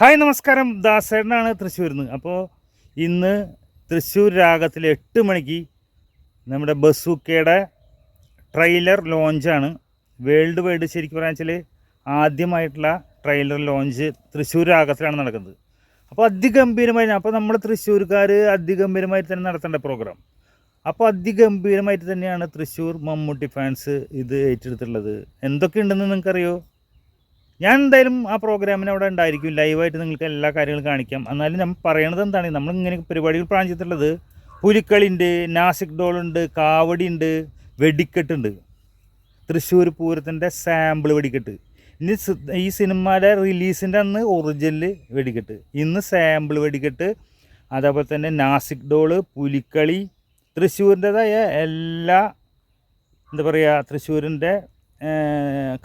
Hi നമസ്കാരം. ദാസേട്ടനാണ് തൃശ്ശൂരിൽ നിന്ന്. അപ്പോൾ ഇന്ന് തൃശ്ശൂർ രാഗത്തിൽ എട്ട് മണിക്ക് നമ്മുടെ ബസൂക്കയുടെ ട്രെയിലർ ലോഞ്ചാണ് വേൾഡ് വൈഡ് ശരിക്കും പറയാൻ വെച്ചാൽ ആദ്യമായിട്ടുള്ള ട്രെയിലർ ലോഞ്ച് തൃശ്ശൂർ രാഗത്തിലാണ് നടക്കുന്നത്. അപ്പോൾ അതിഗംഭീരമായി അപ്പോൾ നമ്മൾ തൃശ്ശൂർക്കാർ അതിഗംഭീരമായി തന്നെ നടത്തേണ്ട പ്രോഗ്രാം അപ്പോൾ അതിഗംഭീരമായിട്ട് തന്നെയാണ് തൃശ്ശൂർ മമ്മൂട്ടി ഫാൻസ് ഇത് ഏറ്റെടുത്തിട്ടുള്ളത്. എന്തൊക്കെയുണ്ടെന്ന് നിങ്ങൾക്കറിയോ? ഞാൻ എന്തായാലും ആ പ്രോഗ്രാമിന് അവിടെ ഉണ്ടായിരിക്കും. ലൈവായിട്ട് നിങ്ങൾക്ക് എല്ലാ കാര്യങ്ങളും കാണിക്കാം. എന്നാലും നമ്മൾ പറയണത് എന്താണ്? നമ്മൾ ഇങ്ങനെ പരിപാടികൾ പ്ലാൻ ചെയ്തിട്ടുള്ളത് പുലിക്കളിയുണ്ട് നാസിക് ഡോളുണ്ട് കാവടിയുണ്ട് വെടിക്കെട്ടുണ്ട്. തൃശ്ശൂർ പൂരത്തിന്റെ സാമ്പിൾ വെടിക്കെട്ട്. ഇനി ഈ സിനിമയുടെ റിലീസിന്റെ അന്ന് ഒറിജിനൽ വെടിക്കെട്ട്. ഇന്ന് സാമ്പിൾ വെടിക്കെട്ട്. അതേപോലെ തന്നെ നാസിക് ഡോൾ പുലിക്കളി തൃശ്ശൂരിന്റെതായ എല്ലാ എന്താ പറയുക തൃശ്ശൂരിന്റെ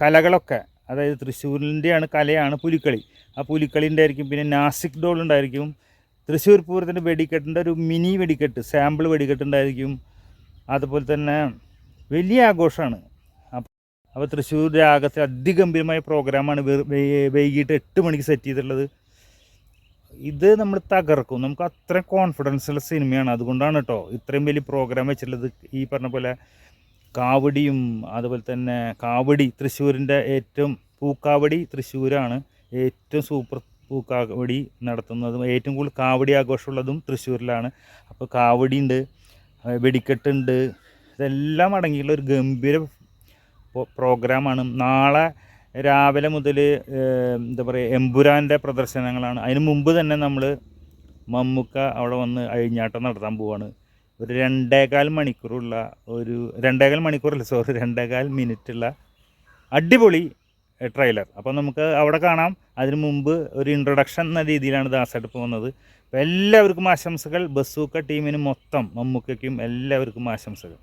കലകളൊക്കെ അതായത് തൃശ്ശൂരിന്റെയാണ് കലയാണ് പുലിക്കളി. ആ പുലിക്കളി ഉണ്ടായിരിക്കും പിന്നെ നാസിക് ഡോൾ ഉണ്ടായിരിക്കും. തൃശ്ശൂർ പൂരത്തിന്റെ വെടിക്കെട്ടിന്റെ ഒരു മിനി വെടിക്കെട്ട് സാമ്പിൾ വെടിക്കെട്ട് ഉണ്ടായിരിക്കും. അതുപോലെ തന്നെ വലിയ ആഘോഷമാണ്. അപ്പോൾ തൃശ്ശൂർ രാഗത്തിൽ അതിഗംഭീരമായ പ്രോഗ്രാമാണ് വൈകിട്ട് എട്ട് മണിക്ക് സെറ്റ് ചെയ്തിട്ടുള്ളത്. ഇത് നമ്മൾ തകർക്കും. നമുക്ക് അത്ര കോൺഫിഡൻസ് ഉള്ള സിനിമയാണ്. അതുകൊണ്ടാണ് കേട്ടോ ഇത്രയും വലിയ പ്രോഗ്രാം വെച്ചിട്ടുള്ളത്. ഈ പറഞ്ഞ പോലെ കാവടിയും അതുപോലെ തന്നെ കാവടി തൃശ്ശൂരിന്റെ ഏറ്റവും പൂക്കാവടി തൃശ്ശൂരാണ് ഏറ്റവും സൂപ്പർ പൂക്കാവടി നടത്തുന്നതും ഏറ്റവും കൂടുതൽ കാവടി ആഘോഷമുള്ളതും തൃശ്ശൂരിലാണ്. അപ്പോൾ കാവടി ഉണ്ട് വെടിക്കെട്ടുണ്ട് ഇതെല്ലാം അടങ്ങിയുള്ള ഒരു ഗംഭീര പ്രോഗ്രാമാണ്. നാളെ രാവിലെ മുതൽ എന്താ പറയുക എമ്പുരാന്റെ പ്രദർശനങ്ങളാണ്. അതിന് മുമ്പ് തന്നെ നമ്മൾ മമ്മൂക്ക അവിടെ വന്ന് അഴിഞ്ഞാട്ടം നടത്താൻ പോവാണ്. ഒരു രണ്ടേകാൽ മണിക്കൂറുള്ള ഒരു രണ്ടേകാൽ മണിക്കൂറല്ല സോറി രണ്ടേകാൽ മിനിറ്റുള്ള അടിപൊളി ട്രെയിലർ അപ്പോൾ നമുക്ക് അവിടെ കാണാം. അതിന് മുമ്പ് ഒരു ഇൻട്രൊഡക്ഷൻ എന്ന രീതിയിലാണ് ദാസായിട്ട് പോകുന്നത് അപ്പോൾ എല്ലാവർക്കും ആശംസകൾ. ബസൂക്ക ടീമിന് മൊത്തം മമ്മൂക്കയ്ക്കും എല്ലാവർക്കും ആശംസകൾ.